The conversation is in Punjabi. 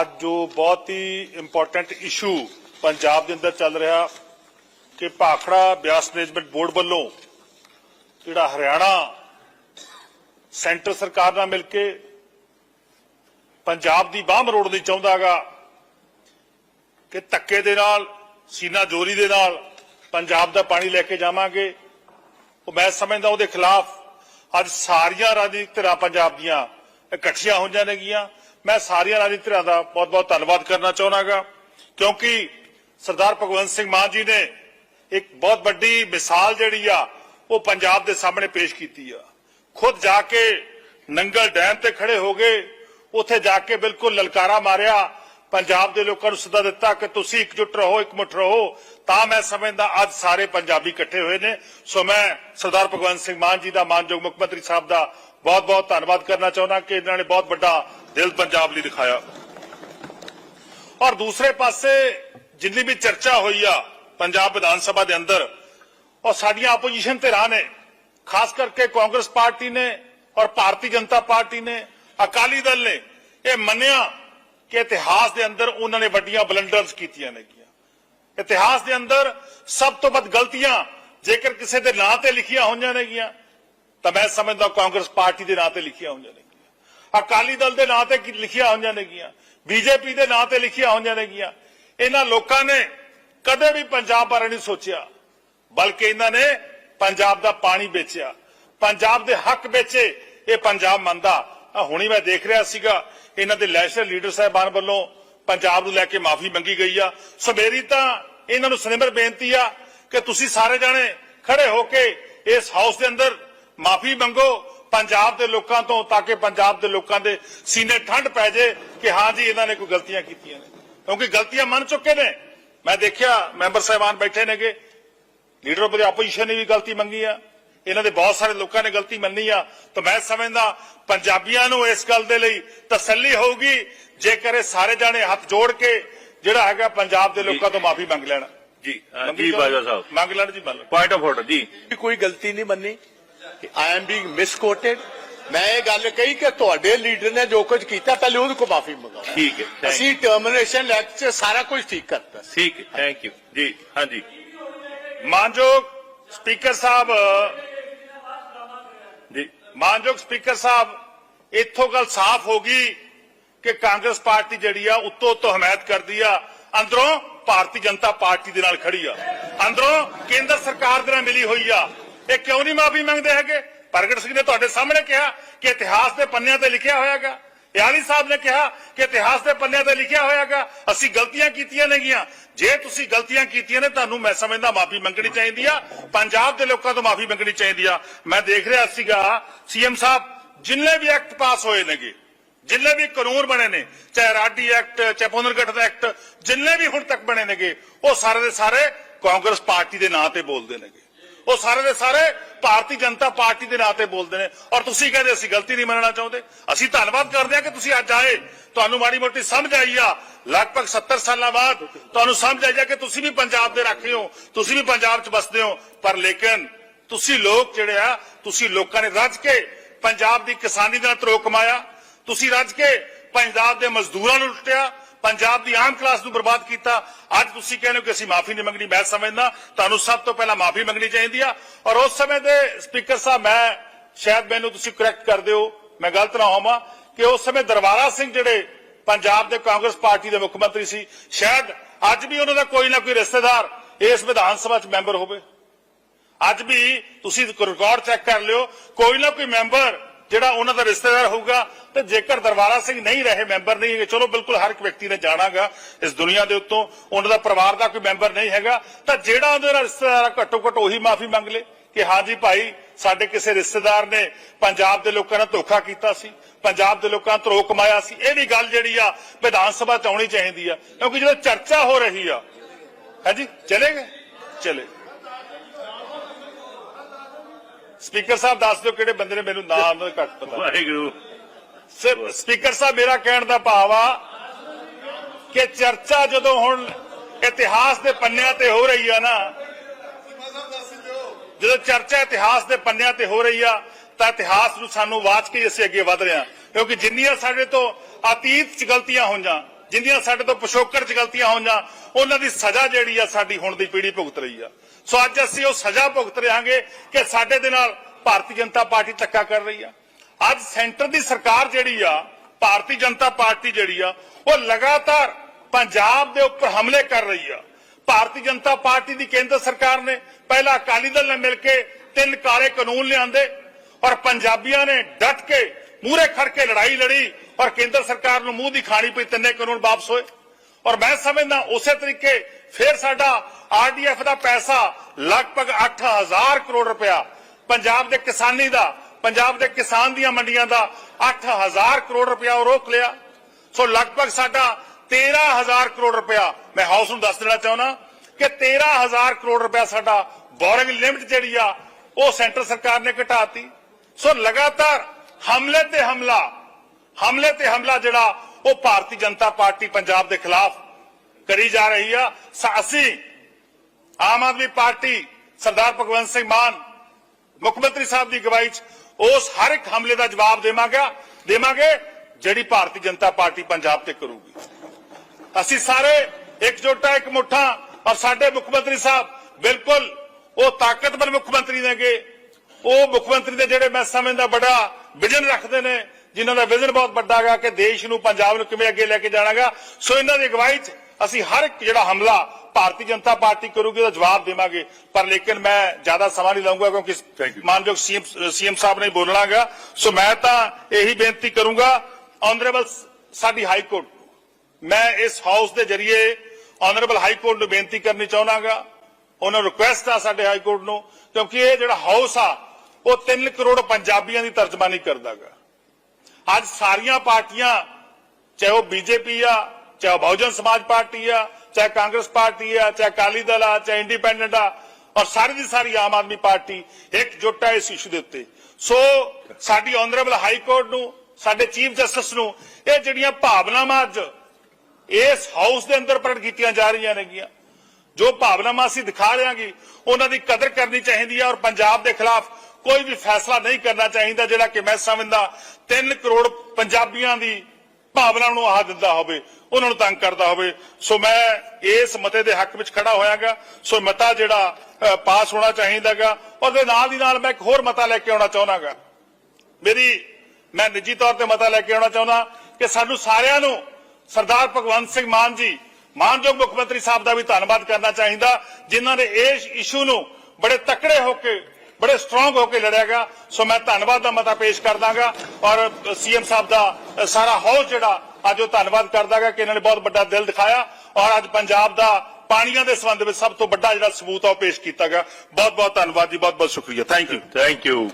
ਅੱਜ ਜੋ ਬਹੁਤ ਹੀ ਇੰਪੋਰਟੈਂਟ ਇਸ਼ੂ ਪੰਜਾਬ ਦੇ ਅੰਦਰ ਚੱਲ ਰਿਹਾ ਕਿ ਭਾਖੜਾ ਬਿਆਸ ਮੈਨੇਜਮੈਂਟ ਬੋਰਡ ਵੱਲੋਂ ਜਿਹੜਾ ਹਰਿਆਣਾ ਸੈਂਟਰ ਸਰਕਾਰ ਨਾਲ ਮਿਲ ਕੇ ਪੰਜਾਬ ਦੀ ਬਾਹ ਮਰੋੜਨੀ ਚਾਹੁੰਦਾਗਾ ਕਿ ਧੱਕੇ ਦੇ ਨਾਲ, ਸੀਨਾ ਜੋਰੀ ਦੇ ਨਾਲ ਪੰਜਾਬ ਦਾ ਪਾਣੀ ਲੈ ਕੇ ਜਾਵਾਂਗੇ। ਉਹ ਮੈਂ ਸਮਝਦਾ ਉਹਦੇ ਖਿਲਾਫ ਅੱਜ ਸਾਰੀਆਂ ਰਾਜਨੀਤਿਕ ਧਿਰਾਂ ਪੰਜਾਬ ਦੀਆਂ ਇਕੱਠੀਆਂ ਹੋ ਜਾਣਗੀਆਂ ਮੈਂ ਸਾਰੀਆਂ ਰਾਜਨੀਤਿਕ ਧਿਰਾਂ ਦਾ ਬਹੁਤ-ਬਹੁਤ ਧੰਨਵਾਦ ਕਰਨਾ ਚਾਹਨਾਗਾ, ਕਿਉਂਕਿ ਸਰਦਾਰ ਭਗਵੰਤ ਸਿੰਘ ਮਾਨ ਜੀ ਨੇ ਇੱਕ ਬਹੁਤ ਵੱਡੀ ਮਿਸਾਲ ਜਿਹੜੀ ਆ, ਉਹ ਪੰਜਾਬ ਦੇ ਸਾਹਮਣੇ ਪੇਸ਼ ਕੀਤੀ ਆ। ਖੁਦ ਜਾ ਕੇ ਨੰਗਲ ਡੈਮ ਤੇ ਖੜੇ ਹੋ ਗਏ, ਉੱਥੇ ਜਾ ਕੇ ਬਿਲਕੁਲ ਲਲਕਾਰਾ ਮਾਰਿਆ, ਪੰਜਾਬ ਦੇ ਲੋਕਾਂ ਨੂੰ ਸੱਦਾ ਦਿੱਤਾ ਕਿ ਤੁਸੀਂ ਇਕਜੁੱਟ ਰਹੋ, ਇਕਮੁੱਠ ਰਹੋ, ਤਾਂ ਮੈਂ ਸਮਝਦਾ ਅੱਜ ਸਾਰੇ ਪੰਜਾਬੀ ਇਕੱਠੇ ਹੋਏ ਨੇ। ਸੋ ਮੈਂ ਸਰਦਾਰ ਭਗਵੰਤ ਸਿੰਘ ਮਾਨ ਜੀ ਦਾ, ਮਾਨਯੋਗ ਮੁੱਖ ਮੰਤਰੀ ਸਾਹਿਬ ਦਾ ਬਹੁਤ ਬਹੁਤ ਧੰਨਵਾਦ ਕਰਨਾ ਚਾਹੁੰਦਾ ਕਿ ਇਹਨਾਂ ਨੇ ਬਹੁਤ ਵੱਡਾ ਦਿਲ ਪੰਜਾਬ ਲਈ ਦਿਖਾਇਆ। ਔਰ ਦੂਸਰੇ ਪਾਸੇ ਜਿੰਨੀ ਵੀ ਚਰਚਾ ਹੋਈ ਆ ਪੰਜਾਬ ਵਿਧਾਨ ਸਭਾ ਦੇ ਅੰਦਰ ਔਰ ਸਾਡੀਆਂ ਆਪੋਜੀਸ਼ਨ ਧਿਰਾਂ ਨੇ। ਖਾਸ ਕਰਕੇ ਕਾਂਗਰਸ ਪਾਰਟੀ ਨੇ ਔਰ ਭਾਰਤੀ ਜਨਤਾ ਪਾਰਟੀ ਨੇ, ਅਕਾਲੀ ਦਲ ਨੇ, ਇਹ ਮੰਨਿਆ ਕਿ ਇਤਿਹਾਸ ਦੇ ਅੰਦਰ ਉਹਨਾਂ ਨੇ ਵੱਡੀਆਂ ਬਲੰਡਰਸ ਕੀਤੀਆਂ ਨੇਗੀਆਂ ਇਤਿਹਾਸ ਦੇ ਅੰਦਰ ਸਭ ਤੋਂ ਵੱਧ ਗਲਤੀਆਂ ਜੇਕਰ ਕਿਸੇ ਦੇ ਨਾਂ ਤੇ ਲਿਖੀਆਂ ਹੋਈਆਂ ਨੇਗੀਆਂ ਤਾਂ ਮੈਂ ਸਮਝਦਾ ਕਾਂਗਰਸ ਪਾਰਟੀ ਦੇ ਨਾਂ ਤੇ ਲਿਖੀਆਂ ਹੋਈਆਂ ਨੇ। ਅਕਾਲੀ ਦਲ ਦੇ ਨਾਂ ਤੇ ਲਿਖੀਆਂ ਹੋਈਆਂ ਨੇਗੀਆਂ ਬੀਜੇਪੀ ਦੇ ਨਾਂ ਤੇ ਲਿਖੀਆਂ ਹੋਈਆਂ ਨੇਗੀਆਂ ਇਹਨਾਂ ਲੋਕਾਂ ਨੇ ਕਦੇ ਵੀ ਪੰਜਾਬ ਬਾਰੇ ਨਹੀਂ ਸੋਚਿਆ। ਬਲਕਿ ਇਹਨਾਂ ਨੇ ਪੰਜਾਬ ਦਾ ਪਾਣੀ ਵੇਚਿਆ। ਪੰਜਾਬ ਦੇ ਹੱਕ ਵੇਚੇ। ਇਹ ਪੰਜਾਬ ਮੰਨਦਾ। ਹੁਣੀ ਮੈਂ ਦੇਖ ਰਿਹਾ ਸੀਗਾ, ਇਹਨਾਂ ਦੇ ਨੈਸ਼ਨਲ ਲੀਡਰ ਸਾਹਿਬਾਨ ਵੱਲੋਂ ਪੰਜਾਬ ਨੂੰ ਲੈ ਕੇ ਮਾਫੀ ਮੰਗੀ ਗਈ ਆ। ਸੋ ਮੇਰੀ ਤਾਂ ਇਹਨਾਂ ਨੂੰ ਸਨਿਮਰ ਬੇਨਤੀ ਆ ਕਿ ਤੁਸੀਂ ਸਾਰੇ ਜਾਣੇ ਖੜੇ ਹੋ ਕੇ ਇਸ ਹਾਊਸ ਦੇ ਅੰਦਰ ਮਾਫੀ ਮੰਗੋ ਪੰਜਾਬ ਦੇ ਲੋਕਾਂ ਤੋਂ ਤਾਂ ਕਿ ਪੰਜਾਬ ਦੇ ਲੋਕਾਂ ਦੇ ਸੀਨੇ ਠੰਡ ਪੈ ਜੇ ਕਿ ਹਾਂ ਜੀ ਇਹਨਾਂ ਨੇ ਕੋਈ ਗਲਤੀਆਂ ਕੀਤੀਆਂ ਨੇ। ਕਿਉਂਕਿ ਗਲਤੀਆਂ ਮੰਨ ਚੁੱਕੇ ਨੇ। ਮੈਂ ਦੇਖਿਆ ਮੈਂਬਰ ਸਾਹਿਬਾਨ ਬੈਠੇ ਨੇਗੇ। ਲੀਡਰ ਆਫ ਦੀ ਆਪੋਜੀਸ਼ਨ ਨੇ ਵੀ ਗਲਤੀ ਮੰਗੀ ਆ। ਇਹਨਾਂ ਦੇ ਬਹੁਤ ਸਾਰੇ ਲੋਕਾਂ ਨੇ ਗਲਤੀ ਮੰਨੀ ਆ। ਤਾਂ ਮੈਂ ਸਮਝਦਾ ਪੰਜਾਬੀਆਂ ਨੂੰ ਇਸ ਗੱਲ ਦੇ ਲਈ ਤਸੱਲੀ ਹੋਊਗੀ। ਜੇਕਰ ਇਹ ਸਾਰੇ ਜਾਣੇ ਹੱਥ ਜੋੜ ਕੇ ਜਿਹੜਾ ਹੈਗਾ ਪੰਜਾਬ ਦੇ ਲੋਕਾਂ ਤੋਂ ਮਾਫੀ ਮੰਗ ਲੈਣ। ਜੀ ਜੀ ਬਾਜਵਾ ਸਾਹਿਬ। ਮੰਗ ਲੈਣ ਜੀ ਮੰਨ ਪੁਆਇੰਟ ਆਫ ਆਰਡਰ ਜੀ। ਕੋਈ ਗਲਤੀ ਨਹੀਂ ਮੰਨੀ। ਆਈ ਐਮ ਬੀਇੰਗ ਮਿਸਕੋਟਡ ਮੈਂ ਇਹ ਗੱਲ ਕਹੀ ਕਿ ਤੁਹਾਡੇ ਲੀਡਰ ਨੇ ਜੋ ਕੁਝ ਕੀਤਾ ਪਹਿਲੇ ਉਹਦੇ ਕੋ ਮਾਫੀ ਮੰਗਾਓ। ਠੀਕ ਹੈ ਅਸੀਂ ਟਰਮੀਨੇਸ਼ਨ ਐਕਟ 'ਚ ਸਾਰਾ ਕੁਝ ਠੀਕ ਕਰਤਾ। ਠੀਕ ਹੈ ਥੈਂਕ ਯੂ ਜੀ ਹਾਂਜੀ। ਮਾਨਯੋਗ ਸਪੀਕਰ ਸਾਹਿਬ ਜੀ ਮਾਨਯੋਗ ਸਪੀਕਰ ਸਾਹਿਬ ਇੱਥੋਂ ਗੱਲ ਸਾਫ਼ ਹੋ ਗਈ ਕਿ ਕਾਂਗਰਸ ਪਾਰਟੀ ਜਿਹੜੀ ਆ ਉੱਤੋਂ ਉੱਤੋਂ ਹਮਾਇਤ ਕਰਦੀ ਆ। ਅੰਦਰੋਂ ਭਾਰਤੀ ਜਨਤਾ ਪਾਰਟੀ ਦੇ ਨਾਲ ਖੜੀ ਆ। ਅੰਦਰੋਂ ਕੇਂਦਰ ਸਰਕਾਰ ਦੇ ਨਾਲ ਮਿਲੀ ਹੋਈ ਆ। ਇਹ ਕਿਉਂ ਨਹੀਂ ਮਾਫੀ ਮੰਗਦੇ ਹੈਗੇ? ਪ੍ਰਗਟ ਸਿੰਘ ਨੇ ਤੁਹਾਡੇ ਸਾਹਮਣੇ ਕਿਹਾ ਕਿ ਇਤਿਹਾਸ ਦੇ ਪੰਨਿਆਂ ਤੇ ਲਿਖਿਆ ਹੋਇਆਗਾ। ਯਾਲੀ ਸਾਹਿਬ ਨੇ ਕਿਹਾ ਕਿ ਇਤਿਹਾਸ ਦੇ ਪੰਨਿਆਂ ਤੇ ਲਿਖਿਆ ਹੋਇਆਗਾ। ਅਸੀਂ ਗਲਤੀਆਂ ਕੀਤੀਆਂ ਨੇਗੀਆਂ। ਜੇ ਤੁਸੀਂ ਗਲਤੀਆਂ ਕੀਤੀਆਂ ਨੇ, ਤੁਹਾਨੂੰ ਮੈਂ ਸਮਝਦਾ ਮਾਫੀ ਮੰਗਣੀ ਚਾਹੀਦੀ ਆ। ਪੰਜਾਬ ਦੇ ਲੋਕਾਂ ਤੋਂ ਮਾਫੀ ਮੰਗਣੀ ਚਾਹੀਦੀ ਆ। ਮੈਂ ਦੇਖ ਰਿਹਾ ਸੀਗਾ, ਸੀਐਮ ਸਾਹਿਬ, ਜਿੰਨੇ ਵੀ ਐਕਟ ਪਾਸ ਹੋਏ ਨੇਗੇ, ਜਿੰਨੇ ਵੀ ਕਾਨੂੰਨ ਬਣੇ ਨੇ, ਚਾਹੇ ਰਾਡੀ ਐਕਟ, ਚਾਹੇ ਪੁਨਰਗਠਨ ਐਕਟ, ਜਿੰਨੇ ਵੀ ਹੁਣ ਤੱਕ ਬਣੇ ਨੇਗੇ, ਉਹ ਸਾਰੇ ਦੇ ਸਾਰੇ ਕਾਂਗਰਸ ਪਾਰਟੀ ਦੇ ਨਾਂ ਤੇ ਬੋਲਦੇ ਨੇਗੇ। ਉਹ ਸਾਰੇ ਦੇ ਸਾਰੇ ਭਾਰਤੀ ਜਨਤਾ ਪਾਰਟੀ ਦੇ ਨਾਂ ਤੇ ਬੋਲਦੇ ਨੇ। ਔਰ ਤੁਸੀਂ ਕਹਿੰਦੇ ਅਸੀਂ ਗਲਤੀ ਨਹੀਂ ਮੰਨਣਾ ਚਾਹੁੰਦੇ। ਅਸੀਂ ਧੰਨਵਾਦ ਕਰਦੇ ਹਾਂ ਕਿ ਤੁਸੀਂ ਅੱਜ ਆਏ। ਤੁਹਾਨੂੰ ਮਾੜੀ ਮੋਟੀ ਸਮਝ ਆਈ ਆ। ਲਗਭਗ 70 ਸਾਲਾਂ ਬਾਅਦ ਤੁਹਾਨੂੰ ਸਮਝ ਆਈ ਆ ਕਿ ਤੁਸੀਂ ਵੀ ਪੰਜਾਬ ਦੇ ਰਾਖੇ ਹੋ। ਤੁਸੀਂ ਵੀ ਪੰਜਾਬ 'ਚ ਬਸਦੇ ਹੋ। ਪਰ ਲੇਕਿਨ ਤੁਸੀਂ ਲੋਕ ਜਿਹੜੇ ਆ, ਤੁਸੀਂ ਲੋਕਾਂ ਨੇ ਰੱਜ ਕੇ ਪੰਜਾਬ ਦੀ ਕਿਸਾਨੀ ਦਾ ਤਰੋ ਕਮਾਇਆ। ਤੁਸੀਂ ਰੱਜ ਕੇ ਪੰਜਾਬ ਦੇ ਮਜ਼ਦੂਰਾਂ ਨੂੰ ਲੁੱਟਿਆ। ਪੰਜਾਬ ਦੀ ਆਮ ਕਲਾਸ ਨੂੰ ਬਰਬਾਦ ਕੀਤਾ। ਅੱਜ ਤੁਸੀਂ ਕਹਿੰਦੇ ਹੋ ਕਿ ਅਸੀਂ ਮਾਫੀ ਨਹੀਂ ਮੰਗਣੀ, ਮੈਂ ਸਮਝਦਾ, ਤੁਹਾਨੂੰ ਸਭ ਤੋਂ ਪਹਿਲਾਂ ਮਾਫੀ ਮੰਗਣੀ ਚਾਹੀਦੀ ਆ। ਔਰ ਉਸ ਸਮੇਂ ਦੇ ਸਪੀਕਰ ਸਾਹਿਬ, ਮੈਂ, ਸ਼ਾਇਦ ਮੈਨੂੰ ਤੁਸੀਂ ਕਰੈਕਟ ਕਰ ਦਿਓ ਮੈਂ ਗਲਤ ਨਾ ਹੋਵਾਂ, ਕਿ ਉਸ ਸਮੇਂ ਦਰਬਾਰਾ ਸਿੰਘ ਜਿਹੜੇ ਪੰਜਾਬ ਦੇ ਕਾਂਗਰਸ ਪਾਰਟੀ ਦੇ ਮੁੱਖ ਮੰਤਰੀ ਸੀ, ਸ਼ਾਇਦ ਅੱਜ ਵੀ ਉਹਨਾਂ ਦਾ ਕੋਈ ਨਾ ਕੋਈ ਰਿਸ਼ਤੇਦਾਰ ਇਸ ਵਿਧਾਨ ਸਭਾ 'ਚ ਮੈਂਬਰ ਹੋਵੇ। ਅੱਜ ਵੀ ਤੁਸੀਂ ਰਿਕਾਰਡ ਚੈੱਕ ਕਰ ਲਿਓ, ਕੋਈ ਨਾ ਕੋਈ ਮੈਂਬਰ ਜਿਹੜਾ ਉਹਨਾਂ ਦਾ ਰਿਸ਼ਤੇਦਾਰ ਹੋਊਗਾ, ਤੇ ਜੇਕਰ ਦਰਬਾਰਾ ਸਿੰਘ ਨਹੀਂ ਰਹੇ, ਮੈਂਬਰ ਨਹੀਂ ਹੈਗੇ, ਚਲੋ ਬਿਲਕੁਲ ਹਰ ਇੱਕ ਵਿਅਕਤੀ ਨੇ ਜਾਣਾਗਾ ਇਸ ਦੁਨੀਆ ਦੇ ਉੱਤੋਂ। ਉਹਨਾਂ ਦਾ ਪਰਿਵਾਰ ਦਾ ਕੋਈ ਮੈਂਬਰ ਨਹੀਂ ਹੈਗਾ, ਤਾਂ ਜਿਹੜਾ ਉਹਦੇ ਨਾਲ ਰਿਸ਼ਤੇਦਾਰ ਘੱਟੋ ਘੱਟ ਉਹੀ ਮਾਫੀ ਮੰਗ ਲੇ ਕਿ ਹਾਂਜੀ ਭਾਈ, ਸਾਡੇ ਕਿਸੇ ਰਿਸ਼ਤੇਦਾਰ ਨੇ ਪੰਜਾਬ ਦੇ ਲੋਕਾਂ ਨਾਲ ਧੋਖਾ ਕੀਤਾ ਸੀ, ਪੰਜਾਬ ਦੇ ਲੋਕਾਂ ਤੋਂ ਰੋਕ ਕਮਾਇਆ ਸੀ। ਇਹ ਵੀ ਗੱਲ ਜਿਹੜੀ ਆ, ਵਿਧਾਨ ਸਭਾ ਚ ਆਉਣੀ ਚਾਹੀਦੀ ਆ, ਕਿਉਂਕਿ ਜਦੋਂ ਚਰਚਾ ਹੋ ਰਹੀ ਆ ਹਾਂਜੀ ਚਲੇ ਗਏ? ਚਲੇ ਸਪੀਕਰ ਸਾਹਿਬ ਦੱਸ ਦਿਓ ਕਿਹੜੇ ਬੰਦੇ ਨੇ ਮੈਨੂੰ ਨਾਮ ਦਾ ਘੱਟ ਪਤਾ। ਵਾਹਿਗੁਰੂ। ਸਿਰ ਸਪੀਕਰ ਸਾਹਿਬ ਮੇਰਾ ਕਹਿਣ ਦਾ ਭਾਵ ਆ ਕਿ ਚਰਚਾ ਜਦੋਂ ਹੁਣ ਇਤਿਹਾਸ ਦੇ ਪੰਨਿਆਂ ਤੇ ਹੋ ਰਹੀ ਆ ਨਾ ਜਦੋਂ ਚਰਚਾ ਇਤਿਹਾਸ ਦੇ ਪੰਨਿਆਂ ਤੇ ਹੋ ਰਹੀ ਆ ਤਾਂ ਇਤਿਹਾਸ ਨੂੰ ਸਾਨੂੰ ਵਾਚ ਕੇ ਹੀ ਅਸੀਂ ਅੱਗੇ ਵਧ ਰਹੇ ਹਾਂ। ਕਿਉਂਕਿ ਜਿੰਨੀਆਂ ਸਾਡੇ ਤੋਂ ਅਤੀਤ ਚ ਗਲਤੀਆਂ ਹੋਈਆਂ ਜਿੰਨੀਆਂ ਸਾਡੇ ਤੋਂ ਪਿਛੋਕੜ ਚ ਗਲਤੀਆਂ ਹੋਈਆਂ ਉਹਨਾਂ ਦੀ ਸਜ਼ਾ ਜਿਹੜੀ ਆ ਸਾਡੀ ਹੁਣ ਦੀ ਪੀੜ੍ਹੀ ਭੁਗਤ ਰਹੀ ਆ। ਸੋ ਅੱਜ ਅਸੀਂ ਉਹ ਸਜ਼ਾ ਭੁਗਤ ਰਹਾਂਗੇ ਕਿ ਸਾਡੇ ਦੇ ਨਾਲ ਭਾਰਤੀ ਜਨਤਾ ਪਾਰਟੀ ਧੱਕਾ ਕਰ ਰਹੀ ਆ। ਅੱਜ ਸੈਂਟਰ ਦੀ ਸਰਕਾਰ ਜਿਹੜੀ ਆ, ਭਾਰਤੀ ਜਨਤਾ ਪਾਰਟੀ ਜਿਹੜੀ ਆ, ਉਹ ਲਗਾਤਾਰ ਪੰਜਾਬ ਦੇ ਉੱਪਰ ਹਮਲੇ ਕਰ ਰਹੀ ਆ। ਭਾਰਤੀ ਜਨਤਾ ਪਾਰਟੀ ਦੀ ਕੇਂਦਰ ਸਰਕਾਰ ਨੇ ਪਹਿਲਾਂ ਅਕਾਲੀ ਦਲ ਨਾਲ ਮਿਲ ਕੇ ਤਿੰਨ ਕਾਲੇ ਕਾਨੂੰਨ ਲਿਆਂਦੇ ਔਰ ਪੰਜਾਬੀਆਂ ਨੇ ਡਟ ਕੇ ਮੂਹਰੇ ਖੜ ਕੇ ਲੜਾਈ ਲੜੀ ਔਰ ਕੇਂਦਰ ਸਰਕਾਰ ਨੂੰ ਮੂੰਹ ਦੀ ਖਾਣੀ ਪਈ, ਤਿੰਨੇ ਕਾਨੂੰਨ ਵਾਪਸ ਹੋਏ। ਔਰ ਮੈਂ ਸਮਝਦਾ ਉਸੇ ਤਰੀਕੇ ਫਿਰ ਸਾਡਾ ਆਰਡੀਐਫ ਦਾ ਪੈਸਾ ਲਗਭਗ 8000 ਕਰੋੜ ਰੁਪਇਆ, ਪੰਜਾਬ ਦੇ ਕਿਸਾਨੀ ਦਾ, ਪੰਜਾਬ ਦੇ ਕਿਸਾਨ ਦੀਆਂ ਮੰਡੀਆਂ ਦਾ 8000 ਕਰੋੜ ਰੁਪਇਆ ਉਹ ਰੋਕ ਲਿਆ। ਸੋ ਲਗਭਗ ਸਾਡਾ 13000 ਕਰੋੜ ਰੁਪਇਆ, ਮੈਂ ਹਾਊਸ ਨੂੰ ਦੱਸ ਦੇਣਾ ਚਾਹੁੰਦਾ ਕਿ 13000 ਕਰੋੜ ਰੁਪਇਆ ਸਾਡਾ ਬੋਰਿੰਗ ਲਿਮਟ ਜਿਹੜੀ ਆ, ਉਹ ਸੈਂਟਰ ਸਰਕਾਰ ਨੇ ਘਟਾਤੀ। ਸੋ ਲਗਾਤਾਰ ਹਮਲੇ ਤੇ ਹਮਲਾ, ਹਮਲੇ ਤੇ ਹਮਲਾ ਜਿਹੜਾ, ਉਹ ਭਾਰਤੀ ਜਨਤਾ ਪਾਰਟੀ ਪੰਜਾਬ ਦੇ ਖਿਲਾਫ ਕਰੀ ਜਾ ਰਹੀ ਆ। ਅਸੀਂ ਆਮ ਆਦਮੀ ਪਾਰਟੀ ਸਰਦਾਰ ਭਗਵੰਤ ਸਿੰਘ ਮਾਨ, ਮੁੱਖ ਮੰਤਰੀ ਸਾਹਿਬ ਦੀ ਅਗਵਾਈ 'ਚ ਉਸ ਹਰ ਇੱਕ ਹਮਲੇ ਦਾ ਜਵਾਬ ਦੇਵਾਂਗਾ, ਦੇਵਾਂਗੇ ਜਿਹੜੀ ਭਾਰਤੀ ਜਨਤਾ ਪਾਰਟੀ ਪੰਜਾਬ ਤੇ ਕਰੂਗੀ। ਅਸੀਂ ਸਾਰੇ ਇਕਜੁੱਟ ਆ ਇੱਕ ਮੁੱਠਾ ਔਰ ਸਾਡੇ ਮੁੱਖ ਮੰਤਰੀ ਸਾਹਿਬ ਬਿਲਕੁਲ ਉਹ ਤਾਕਤਵਰ ਮੁੱਖ ਮੰਤਰੀ ਨੇਗੇ। ਉਹ ਮੁੱਖ ਮੰਤਰੀ ਦੇ ਜਿਹੜੇ ਮੈਂ ਸਮਝਦਾ ਬੜਾ ਵਿਜ਼ਨ ਰੱਖਦੇ ਨੇ, ਜਿਨ੍ਹਾਂ ਦਾ ਵਿਜ਼ਨ ਬਹੁਤ ਵੱਡਾ ਹੈਗਾ ਕਿ ਦੇਸ਼ ਨੂੰ, ਪੰਜਾਬ ਨੂੰ ਕਿਵੇਂ ਅੱਗੇ ਲੈ ਕੇ ਜਾਣਾਗਾ। ਸੋ ਇਹਨਾਂ ਦੀ ਅਗਵਾਈ 'ਚ ਅਸੀਂ ਹਰ ਇੱਕ ਜਿਹੜਾ ਹਮਲਾ ਭਾਰਤੀ ਜਨਤਾ ਪਾਰਟੀ ਕਰੂਗੀ ਉਹਦਾ ਜਵਾਬ ਦੇਵਾਂਗੇ। ਪਰ ਲੇਕਿਨ ਮੈਂ ਜ਼ਿਆਦਾ ਸਮਾਂ ਨਹੀਂ Thank ਕਿਉਂਕਿ. ਮਾਨਯੋਗ ਸੀਐਮ ਸੀਐਮ ਸਾਹਿਬ ਨੇ ਬੋਲਣਾਗਾ। ਸੋ ਮੈਂ ਤਾਂ ਇਹੀ ਬੇਨਤੀ ਕਰੂੰਗਾ ਆਨਰੇਬਲ ਸਾਡੀ ਹਾਈ ਕੋਰਟ ਮੈਂ ਇਸ ਹਾਊਸ ਦੇ ਜਰੀਏ ਆਨਰੇਬਲ ਹਾਈ ਕੋਰਟ ਨੂੰ ਬੇਨਤੀ ਕਰਨੀ ਚਾਹੁੰਦਾਗਾ ਉਹਨਾਂ ਰਿਕੁਐਸਟ ਆ ਸਾਡੇ ਹਾਈ ਕੋਰਟ ਨੂੰ ਕਿਉਂਕਿ ਇਹ ਜਿਹੜਾ ਹਾਊਸ ਆ ਉਹ 3 ਕਰੋੜ ਪੰਜਾਬੀਆਂ ਦੀ ਤਰਜਮਾਨੀ ਕਰਦਾਗਾ। ਅੱਜ ਸਾਰੀਆਂ ਪਾਰਟੀਆਂ ਚਾਹੇ ਉਹ ਬੀਜੇਪੀ ਆ ਚਾਹੇ ਬਹੁਜਨ ਸਮਾਜ ਪਾਰਟੀ ਆ ਚਾਹੇ ਕਾਂਗਰਸ ਪਾਰਟੀ ਆ, ਚਾਹੇ ਅਕਾਲੀ ਦਲ ਆ, ਚਾਹੇ ਇੰਡੀਪੈਂਡੈਂਟ ਆ, ਔਰ ਸਾਰੀ ਦੀ ਸਾਰੀ ਆਮ ਆਦਮੀ ਪਾਰਟੀ ਇਕਜੁੱਟ ਹੈ ਇਸ ਇਸ਼ੂ ਦੇ ਉੱਤੇ। ਸੋ ਸਾਡੀ ਆਨਰੇਬਲ ਹਾਈ ਕੋਰਟ ਨੂੰ, ਸਾਡੇ ਚੀਫ ਜਸਟਿਸ ਨੂੰ, ਇਹ ਜਿਹੜੀਆਂ ਭਾਵਨਾਵਾਂ ਅੱਜ ਇਸ ਹਾਊਸ ਦੇ ਅੰਦਰ ਪ੍ਰਗਟ ਕੀਤੀਆਂ ਜਾ ਰਹੀਆਂ ਨੇਗੀਆਂ, ਜੋ ਭਾਵਨਾਵਾਂ ਅਸੀਂ ਦਿਖਾ ਰਹੇ ਹਾਂਗੇ ਉਹਨਾਂ ਦੀ ਕਦਰ ਕਰਨੀ ਚਾਹੀਦੀ ਹੈ ਔਰ ਪੰਜਾਬ ਦੇ ਖਿਲਾਫ ਕੋਈ ਵੀ ਫੈਸਲਾ ਨਹੀਂ ਕਰਨਾ ਚਾਹੀਦਾ, ਜਿਹੜਾ ਕਿ ਮੈਂ ਸਮਝਦਾ 3 ਕਰੋੜ ਪੰਜਾਬੀਆਂ ਦੀ ਭਾਵਨਾ ਨੂੰ ਆਹ ਦਿੰਦਾ ਹੋਵੇ, ਉਹਨਾਂ ਨੂੰ ਤੰਗ ਕਰਦਾ ਹੋਵੇ। ਸੋ ਮੈਂ ਇਸ ਮਤੇ ਦੇ ਹੱਕ ਵਿੱਚ ਖੜਾ ਹੋਇਆਗਾ। ਸੋ ਮਤਾ ਜਿਹੜਾ ਪਾਸ ਹੋਣਾ ਚਾਹੀਦਾਗਾ। ਉਹਦੇ ਨਾਲ ਦੀ ਨਾਲ ਮੈਂ ਇੱਕ ਹੋਰ ਮਤਾ ਲੈ ਕੇ ਆਉਣਾ ਚਾਹੁੰਦਾਗਾ। ਮੇਰੀ, ਮੈਂ ਨਿੱਜੀ ਤੌਰ ਤੇ ਮਤਾ ਲੈ ਕੇ ਆਉਣਾ ਚਾਹੁੰਦਾ ਕਿ ਸਾਨੂੰ ਸਾਰਿਆਂ ਨੂੰ ਸਰਦਾਰ ਭਗਵੰਤ ਸਿੰਘ ਮਾਨ ਜੀ ਮਾਨਯੋਗ ਮੁੱਖ ਮੰਤਰੀ ਸਾਹਿਬ ਦਾ ਵੀ ਧੰਨਵਾਦ ਕਰਨਾ ਚਾਹੀਦਾ, ਜਿਨ੍ਹਾਂ ਨੇ ਇਸ ਇਸ਼ੂ ਨੂੰ ਬੜੇ ਤਕੜੇ ਹੋ ਕੇ ਬੜੇ ਸਟਰੋਂਗ ਹੋ ਕੇ ਲੜਿਆ ਗਿਆ। ਸੋ ਮੈਂ ਧੰਨਵਾਦ ਦਾ ਮਤਾ ਪੇਸ਼ ਕਰ ਦਾਂਗਾ ਔਰ ਸੀਐਮ ਸਾਹਿਬ ਦਾ ਸਾਰਾ ਹਾਊਸ ਜਿਹੜਾ ਅੱਜ ਉਹ ਧੰਨਵਾਦ ਕਰਦਾਗਾ ਕਿ ਇਹਨਾਂ ਨੇ ਬਹੁਤ ਵੱਡਾ ਦਿਲ ਦਿਖਾਇਆ ਔਰ ਅੱਜ ਪੰਜਾਬ ਦਾ ਪਾਣੀਆਂ ਦੇ ਸੰਬੰਧ ਵਿੱਚ ਸਭ ਤੋਂ ਵੱਡਾ ਜਿਹੜਾ ਸਬੂਤ ਆ ਉਹ ਪੇਸ਼ ਕੀਤਾ ਗਿਆ ਬਹੁਤ ਬਹੁਤ ਧੰਨਵਾਦ ਜੀ ਬਹੁਤ ਬਹੁਤ ਸ਼ੁਕਰੀਆ। Thank you thank you